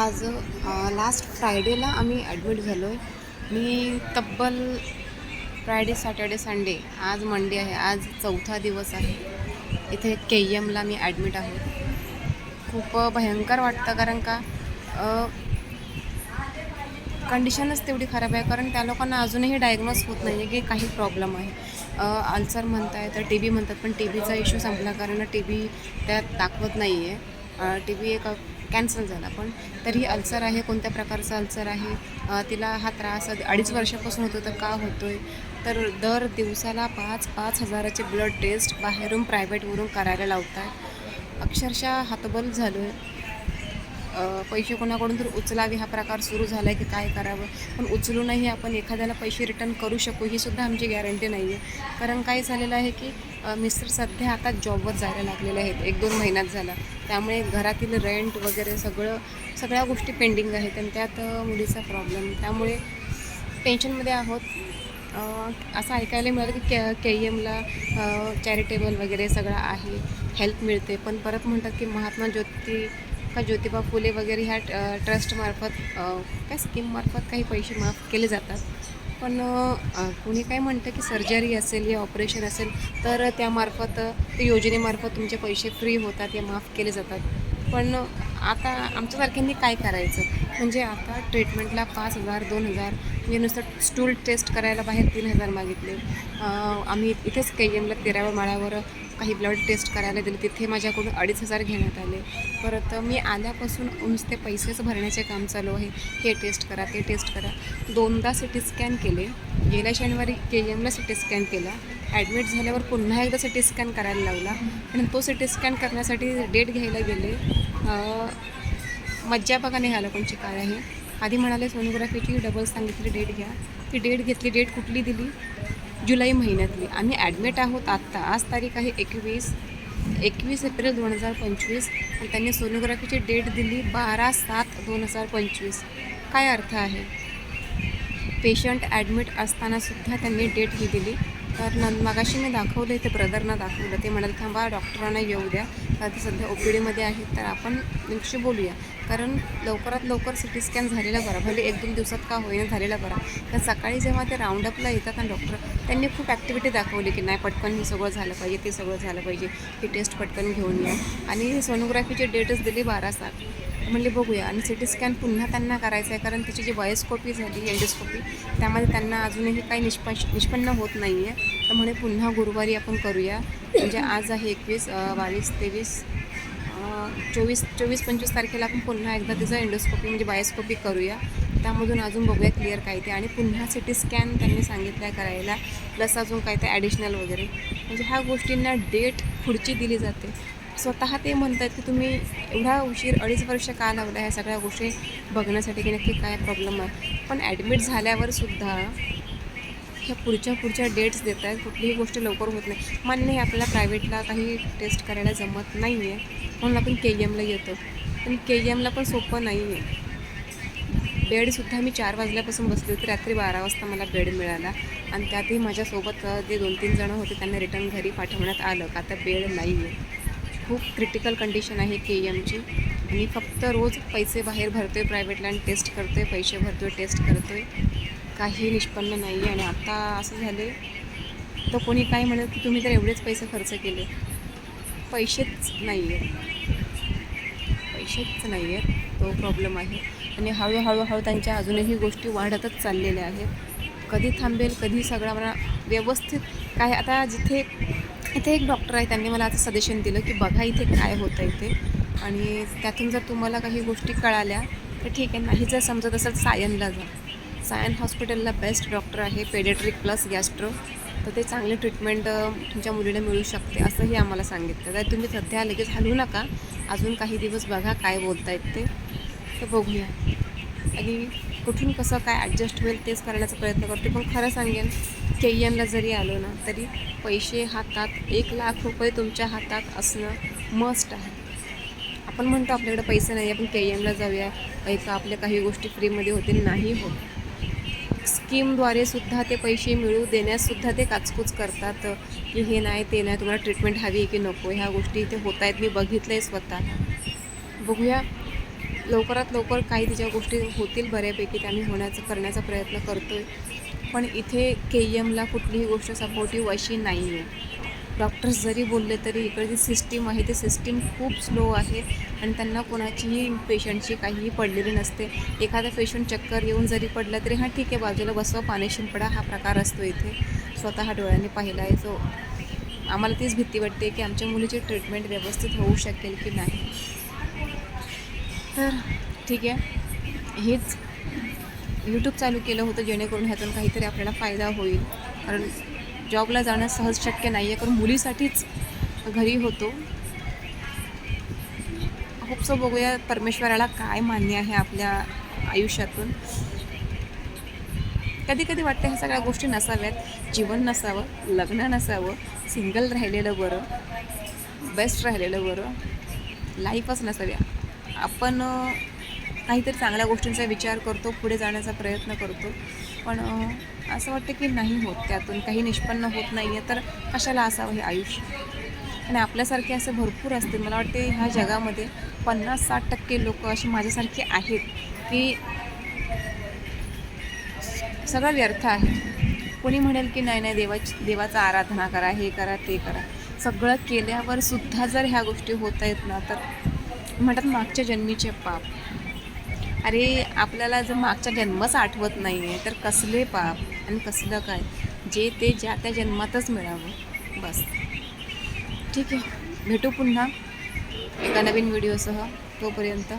आज लास्ट फ्रायडेला आम्ही ॲडमिट झालो आहे मी तब्बल फ्रायडे सॅटर्डे संडे आज मंडे आहे. आज चौथा दिवस आहे. इथे के एमला मी ॲडमिट आहे. खूप भयंकर वाटतं कारण का कंडिशनच तेवढी खराब आहे. कारण त्या लोकांना अजूनही डायग्नोज होत नाही आहे की काही प्रॉब्लेम आहे. अल्सर म्हणताय तर टी बी म्हणतात पण टी बीचा इश्यू संपला कारण टी बी त्यात दाखवत नाही आहे टी बी एक कॅन्सल झाला. पण तरी अल्सर आहे कोणत्या प्रकारचा अल्सर आहे? तिला हा त्रास अडीच वर्षापासून होतो तर का होतो आहे तर दर दिवसाला पाच पाच हजाराचे ब्लड टेस्ट बाहेरून प्रायव्हेटवरून करायला लावत आहे अक्षरशः हातबल झालो आहे पैसे कोणाकडून तर उचलावे हा प्रकार सुरू झाला आहे की काय करावं? पण उचलूनही आपण एखाद्याला पैसे रिटर्न करू शकू ही सुद्धा आमची गॅरंटी नाही आहे कारण काय झालेलं आहे की मिस्टर सध्या आता जॉबवर जायला लागलेले आहेत. एक दोन महिन्यात झाला. त्यामुळे घरातील रेंट वगैरे सगळं सगळ्या गोष्टी पेंडिंग आहेत आणि त्यात मुलीचा प्रॉब्लेम त्यामुळे टेन्शनमध्ये आहोत. असं ऐकायला मिळालं की के के ई एमला चॅरिटेबल वगैरे सगळं आहे. हेल्प मिळते. पण परत म्हणतात की महात्मा ज्योती का ज्योतिबा फुले वगैरे ह्या ट्रस्टमार्फत काय स्कीममार्फत काही पैसे माफ केले जातात? पण कुणी काय म्हणतं की सर्जरी असेल या ऑपरेशन असेल तर त्यामार्फत ते योजनेमार्फत तुमचे पैसे फ्री होतात या माफ केले जातात. पण आता आमच्यासारख्यांनी काय करायचं? म्हणजे आता ट्रीटमेंटला पाच हजार दोन हजार म्हणजे नुसतं स्टूल टेस्ट करायला बाहेर तीन हजार मागितले. आम्ही इथेच के एमला तेराव्या माळ्यावर काही ब्लड टेस्ट करायला दिले. तिथे माझ्याकडून अडीच हजार घेण्यात आले. परत मी आल्यापासून नुसते पैसेच भरण्याचे काम चालू आहे. हे टेस्ट करा ते टेस्ट करा. दोनदा सी टी स्कॅन केले. गेल्या शनिवारी के एमला सी टी स्कॅन केला. ॲडमिट झाल्यावर पुन्हा एकदा सी टी स्कॅन करायला लावला. आणि तो सी टी स्कॅन करण्यासाठी डेट घ्यायला गेले. मज्जा बघा निघाला कोणची काय आहे. आधी म्हणाले सोनोग्राफीची डबल सांगितली डेट घ्या. ती डेट घेतली डेट कुठली दिली? जुलै महिन्यातली. आम्ही ॲडमिट आहोत आत्ता. आज तारीख आहे एकवीस एकवीस एप्रिल दोन हजार पंचवीस. आणि त्यांनी सोनोग्राफीची डेट दिली बारा सात दोन हजार पंचवीस. काय अर्थ आहे? पेशंट ॲडमिट असतानासुद्धा त्यांनी डेट ही दिली. तर न मागाशी मी दाखवलं ते ब्रदरना दाखवलं. ते म्हणाले थांबा डॉक्टरांना येऊ द्या. कारण ते सध्या ओ पी डीमध्ये आहेत तर आपण त्यांच्याशी बोलूया. कारण लवकरात लवकर सी टी स्कॅन झालेला बरा भले एक दोन दिवसात का होईना झालेला बरा तर सकाळी जेव्हा ते राऊंडअपला येतात ना डॉक्टर त्यांनी खूप ॲक्टिव्हिटी दाखवली की नाही पटकन हे सगळं झालं पाहिजे ते सगळं झालं पाहिजे. ही टेस्ट पटकन घेऊन या. आणि सोनोग्राफीची डेटच दिली बारा सात. म्हणले बघूया. आणि सी टी स्कॅन पुन्हा त्यांना करायचं आहे कारण तिची जी वयस्कोपी झाली एंडोस्कोपी त्यामध्ये त्यांना अजूनही काही निष्पश निष्पन्न होत नाही आहे तर म्हणे पुन्हा गुरुवारी आपण करूया. म्हणजे आज आहे एकवीस बावीस तेवीस चोवीस चोवीस पंचवीस तारखेला आपण पुन्हा एकदा तिचं एंडोस्कोपी म्हणजे बायोस्कोपी करूया. त्यामधून अजून बघूया क्लिअर काय ते. आणि पुन्हा सी टी स्कॅन त्यांनी सांगितलं आहे करायला. प्लस अजून काय ते ॲडिशनल वगैरे. म्हणजे ह्या गोष्टींना डेट पुढची दिली जाते. स्वतः ते म्हणतात की तुम्ही एवढा उशीर अडीच वर्ष का लावला ह्या सगळ्या गोष्टी बघण्यासाठी की नक्की काय प्रॉब्लेम आहे? पण ॲडमिट झाल्यावर सुद्धा ह्या पुढच्या पुढच्या डेट्स देत आहेत. कुठलीही गोष्ट लवकर होत नाही. मान्य आहे आपल्याला प्रायव्हेटला काही टेस्ट करायला जमत नाही आहे म्हणून आपण के ई एमला येतो. पण के ई एमला पण सोपं नाही आहे बेडसुद्धा मी चार वाजल्यापासून बसली होती. रात्री बारा वाजता मला बेड मिळाला. आणि त्यातही माझ्यासोबत जे दोन तीन जणं होते त्यांना रिटर्न घरी पाठवण्यात आलं. का आता बेड नाही आहे खूप क्रिटिकल कंडिशन आहे के ई एमची आणि फक्त रोज पैसे बाहेर भरतो आहे प्रायव्हेटला आणि टेस्ट करतो आहे पैसे भरतो आहे टेस्ट करतो आहे काही निष्पन्न नाही आहे आणि आत्ता असं झालं आहे तर कोणी काय म्हणत की तुम्ही तर एवढेच पैसे खर्च केले. पैसेच नाही आहेत पैसेच नाही आहेत तो प्रॉब्लेम आहे. आणि हळूहळूहळू त्यांच्या अजूनही गोष्टी वाढतच चाललेल्या आहेत. कधी थांबेल कधी सगळा मला व्यवस्थित काय आता जिथे इथे एक डॉक्टर आहे त्यांनी मला आता सजेशन दिलं की बघा इथे काय होतं इथे आणि त्यातून जर तुम्हाला काही गोष्टी कळाल्या तर ठीक आहे. नाही जर समजत असेल सायनला जा. सायन हॉस्पिटलला बेस्ट डॉक्टर आहे पेडेट्रिक प्लस गॅस्ट्रो तर ते चांगले ट्रीटमेंट तुमच्या मुलीला मिळू शकते असंही आम्हाला सांगितलं. तर तुम्ही सध्या लगेच हलवू नका. अजून काही दिवस बघा काय बोलतायत ते. तर बघूया. आणि कुठून कसं काय ॲडजस्ट होईल तेच करण्याचा प्रयत्न करते पण खरं सांगेन के ई एमला जरी आलो ना तरी पैसे हातात एक लाख रुपये तुमच्या हातात असणं मस्ट आहे. आपण म्हणतो आपल्याकडे पैसे नाही आपण के ई एमला जाऊया. पैसा आपल्या काही गोष्टी फ्रीमध्ये होतील नाही होत. स्कीमद्वारे सुद्धा ते पैसे मिळू देण्याससुद्धा ते काचकूच करतात. की हे नाही ते नाही तुम्हाला ट्रीटमेंट हवी की नको ह्या गोष्टी इथे होत आहेत मी बघितलं आहे स्वतः. बघूया. लवकरात लवकर काही तिच्या गोष्टी होतील बऱ्यापैकी त्या आम्ही होण्याचा करण्याचा प्रयत्न करतो आहे पण इथे के एमला कुठलीही गोष्ट सपोर्टिव्ह अशी नाही आहे डॉक्टर्स जरी बोलले तरी इकडे जी सिस्टीम आहे ती सिस्टीम खूप स्लो आहे आणि त्यांना कोणाचीही पेशंटची काहीही पडलेली नसते. एखादा पेशंट चक्कर येऊन जरी पडला तरी हा ठीक आहे बाजूला बसवा पाणी शिंपडा हा प्रकार असतो इथे. स्वतः डोळ्यांनी पाहिला आहे. जो आम्हाला तीच भीती वाटते की आमच्या मुलीची ट्रीटमेंट व्यवस्थित होऊ शकेल की नाही. तर ठीक आहे. हेच यूट्यूब चालू केलं होतं जेणेकरून ह्यातून काहीतरी आपल्याला फायदा होईल. कारण जॉबला जाणं सहज शक्य नाही आहे कारण मुलीसाठीच घरी होतो. खूपसं बघूया परमेश्वराला काय मान्य आहे आपल्या आयुष्यातून. कधी कधी वाटतं ह्या सगळ्या गोष्टी नसाव्यात. जीवन नसावं लग्न नसावं सिंगल राहिलेलं बरं बेस्ट राहिलेलं बरं लाईफच नसावी. आपण काहीतरी चांगल्या गोष्टींचा विचार करतो पुढे जाण्याचा प्रयत्न करतो. पण असं वाटतं की नाही होत त्यातून काही निष्पन्न होत नाही आहे तर कशाला असावं हे आयुष्य? आणि आपल्यासारखे असे भरपूर असतील. मला वाटते ह्या जगामध्ये पन्नास साठ टक्के लोक असे माझ्यासारखे आहेत की सगळं व्यर्थ आहे. कोणी म्हणेल की नाही नाही देवाची देवाचा आराधना करा हे करा ते करा. सगळं केल्यावर सुद्धा जर ह्या गोष्टी होत आहेत ना तर म्हणतात मागच्या जन्मीचे पाप. अरे आपल्याला जर मागचा जन्मच आठवत नाही आहे तर कसले पाप आणि कसलं काय? जे ते ज्या त्या जन्मातच मिळावं. बस. ठीक आहे. भेटू पुन्हा एका नवीन व्हिडिओसह. तोपर्यंत